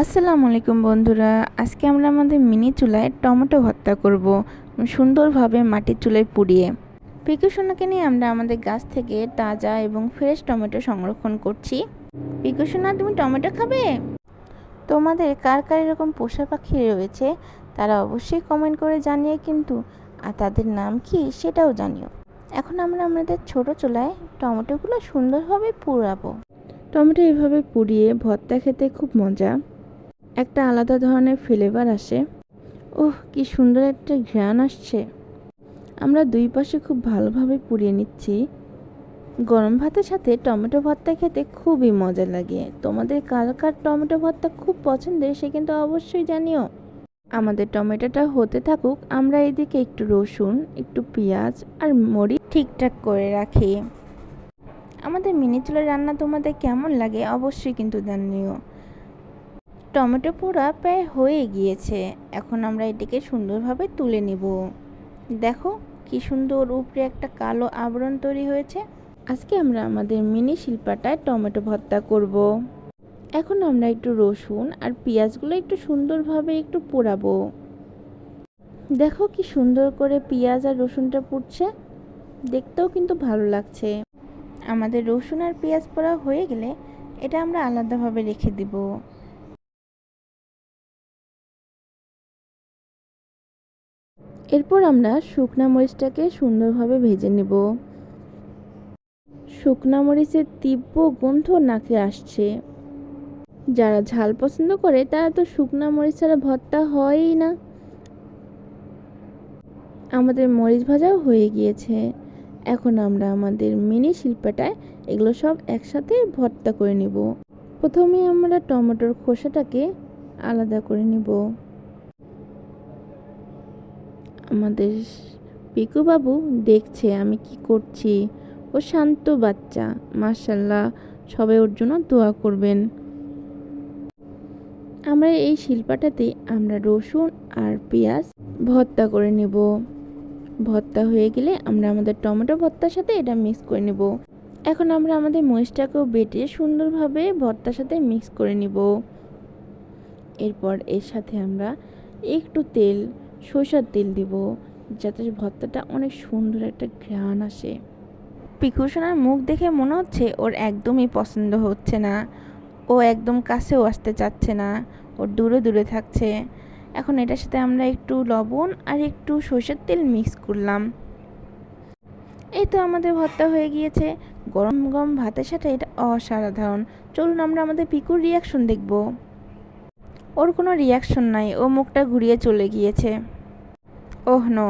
আসসালামু আলাইকুম বন্ধুরা। আজকে আমরা আমাদের মিনি চুলায় টমেটো ভর্তা করব সুন্দরভাবে মাটির চুলায় পুড়িয়ে। পিকু সোনাকে নিয়ে আমরা আমাদের গাছ থেকে তাজা এবং ফ্রেশ টমেটো সংরক্ষণ করছি। পিকু সোনা তুমি টমেটো খাবে? তোমাদের কার কার এরকম পোষা পাখি রয়েছে, তারা অবশ্যই কমেন্ট করে জানিয়ে কিন্তু, আর তাদের নাম কি সেটাও জানিও। এখন আমরা আমাদের ছোট চুলায় টমেটোগুলো সুন্দরভাবে পুড়াবো। টমেটো এভাবে পুড়িয়ে ভর্তা খেতে খুব মজা। একটা আলাদা ধরনের ফ্লেভার আসে। ওহ, কি সুন্দর একটা ঘ্রাণ আসছে। আমরা দুই পাশে খুব ভালোভাবে পুড়িয়ে নিচ্ছি। গরম ভাতের সাথে টমেটো ভর্তা খেতে খুবই মজা লাগে। তোমাদের কার কার টমেটো ভর্তা খুব পছন্দের সে কিন্তু অবশ্যই জানিও। আমাদের টমেটোটা হতে থাকুক, আমরা এদিকে একটু রসুন, একটু পেঁয়াজ আর মরিচ ঠিকঠাক করে রাখি। আমাদের মিনি চুলার রান্না তোমাদের কেমন লাগে অবশ্যই কিন্তু জানিও। টমেটো পোড়া প্রায় হয়ে গিয়েছে। এখন আমরা এটিকে সুন্দরভাবে তুলে নিব। দেখো, কি সুন্দর উপরে একটা কালো আবরণ তৈরি হয়েছে। আজকে আমরা আমাদের মিনি শিল্পাটায় টমেটো ভর্তা করব। এখন আমরা একটু রসুন আর পেঁয়াজগুলো একটু সুন্দরভাবে একটু পোড়াবো। দেখো কি সুন্দর করে পেঁয়াজ আর রসুনটা পুড়ছে। দেখতেও কিন্তু ভালো লাগছে। আমাদের রসুন আর পেঁয়াজ পোড়া হয়ে গেলে এটা আমরা আলাদাভাবে রেখে দিব। এরপর আমরা শুকনা মরিচটাকে সুন্দরভাবে ভেজে নেব। শুকনা মরিচের তীব্র গন্ধ নাকে আসছে। যারা ঝাল পছন্দ করে, তারা তো শুকনা মরিচ ছাড়া ভর্তা হয়ই না। আমাদের মরিচ ভাজাও হয়ে গিয়েছে। এখন আমরা আমাদের মিনি শিল্পাটায় এগুলো সব একসাথে ভর্তা করে নিব। প্রথমে আমরা টমেটোর খোসাটাকে আলাদা করে নিব। আমাদের পিকু বাবু দেখছে আমি কি করছি। ও শান্ত বাচ্চা মার্শাল্লাহ সবাই ওর জন্য দোয়া করবেন। আমরা এই শিল্পাটাতে আমরা রসুন আর পেঁয়াজ ভর্তা করে নেব। ভর্তা হয়ে গেলে আমরা আমাদের টমেটো ভর্তার সাথে এটা মিক্স করে নেব। এখন আমরা আমাদের মরিচটাকেও বেটে সুন্দরভাবে ভর্তার সাথে মিক্স করে নিব। এরপর এর সাথে আমরা একটু তেল সরষার তেল দিব, যাতে ভর্তাটা অনেক সুন্দর একটা ঘ্রাণ আসে। পিকুসোনার মুখ দেখে মনে হচ্ছে ওর একদমই পছন্দ হচ্ছে না। ও একদম কাছেও আসতে চাচ্ছে না ওর দূরে দূরে থাকছে। এখন এটার সাথে আমরা একটু লবণ আর একটু সরষের তেল মিক্স করলাম। এই তো আমাদের ভর্তা হয়ে গিয়েছে। গরম গরম ভাতের সাথে এটা অসাধারণ। চলুন আমরা আমাদের পিকুর রিয়াকশন দেখব। ওর কোনো রিয়াকশন নাই, ও মুখটা ঘুরিয়ে চলে গিয়েছে। Oh no